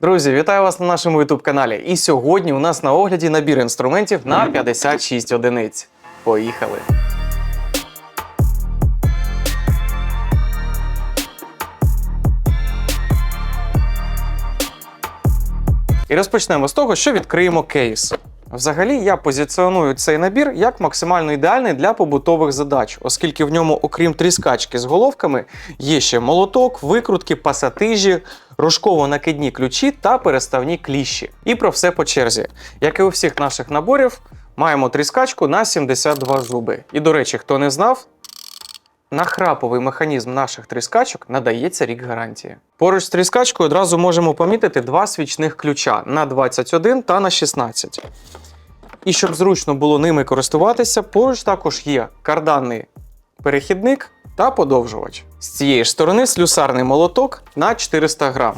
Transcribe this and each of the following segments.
Друзі, вітаю вас на нашому youtube каналі. І сьогодні у нас на огляді набір інструментів на 56 одиниць. Поїхали! І розпочнемо з того, що відкриємо кейс. Взагалі, я позиціоную цей набір як максимально ідеальний для побутових задач, оскільки в ньому, окрім тріскачки з головками, є ще молоток, викрутки, пасатижі, рожково-накидні ключі та переставні кліщі. І про все по черзі. Як і у всіх наших наборів, маємо тріскачку на 72 зуби. І, до речі, хто не знав, на храповий механізм наших тріскачок надається рік гарантії. Поруч з тріскачкою одразу можемо помітити два свічних ключа на 21 та на 16. І щоб зручно було ними користуватися, поруч також є карданний перехідник та подовжувач. З цієї ж сторони слюсарний молоток на 400 грам.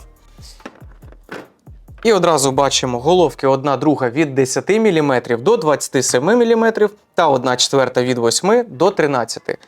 І одразу бачимо головки 1 друга від 10 мм до 27 мм та 1 четверта від 8 до 13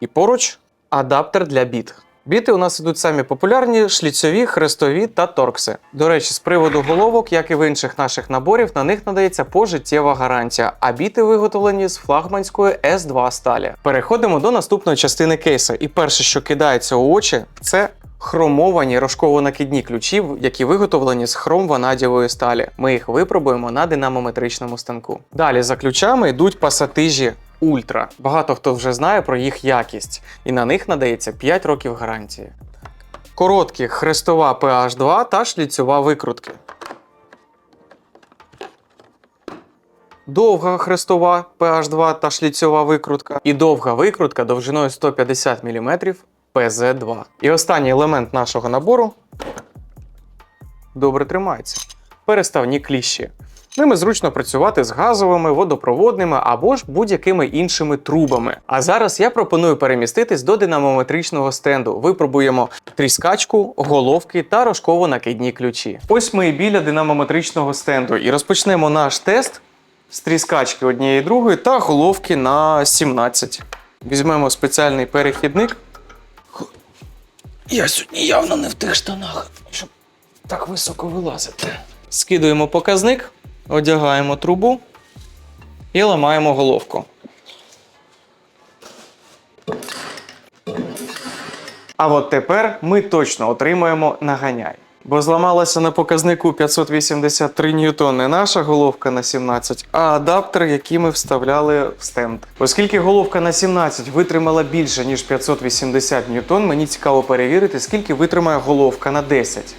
і поруч адаптер для біт. Біти у нас ідуть самі популярні: шліцьові, хрестові та торкси. До речі, з приводу головок, як і в інших наших наборів, на них надається пожиттєва гарантія, а біти виготовлені з флагманської S2 сталі. Переходимо до наступної частини кейса. І перше, що кидається у очі, це хромовані рожково-накидні ключі, які виготовлені з хром-ванадієвої сталі. Ми їх випробуємо на динамометричному станку. Далі за ключами йдуть пасатижі Ультра. Багато хто вже знає про їх якість, і на них надається 5 років гарантії. Короткі хрестова PH2 та шліцьова викрутки. Довга хрестова PH2 та шліцьова викрутка. І довга викрутка довжиною 150 мм PZ2. І останній елемент нашого набору добре тримається. Переставні кліщі. Ними зручно працювати з газовими, водопроводними або ж будь-якими іншими трубами. А зараз я пропоную переміститись до динамометричного стенду. Випробуємо тріскачку, головки та рожково-накидні ключі. Ось ми і біля динамометричного стенду і розпочнемо наш тест з тріскачки однієї другої та головки на 17. Візьмемо спеціальний перехідник. Я сьогодні явно не в тих штанах, щоб так високо вилазити. Скидуємо показник, одягаємо трубу і ламаємо головку. А от тепер ми точно отримаємо наганяй. Бо зламалася на показнику 583 ньютон не наша головка на 17, а адаптер, який ми вставляли в стенд. Оскільки головка на 17 витримала більше, ніж 580 ньютон, мені цікаво перевірити, скільки витримає головка на 10.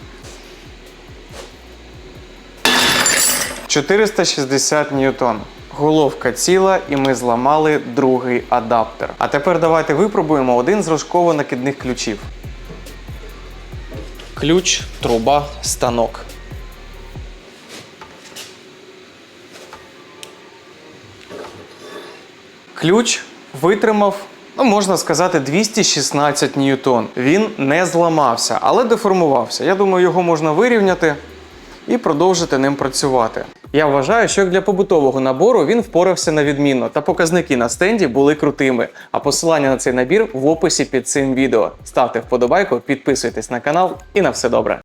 460 ньютон. Головка ціла, і ми зламали другий адаптер. А тепер давайте випробуємо один з рожково-накидних ключів. Ключ, труба, станок. Ключ витримав, ну можна сказати, 216 ньютон. Він не зламався, але деформувався. Я думаю, його можна вирівняти і продовжити ним працювати. Я вважаю, що як для побутового набору він впорався на відмінно, та показники на стенді були крутими. А посилання на цей набір в описі під цим відео. Ставте вподобайку, підписуйтесь на канал і на все добре.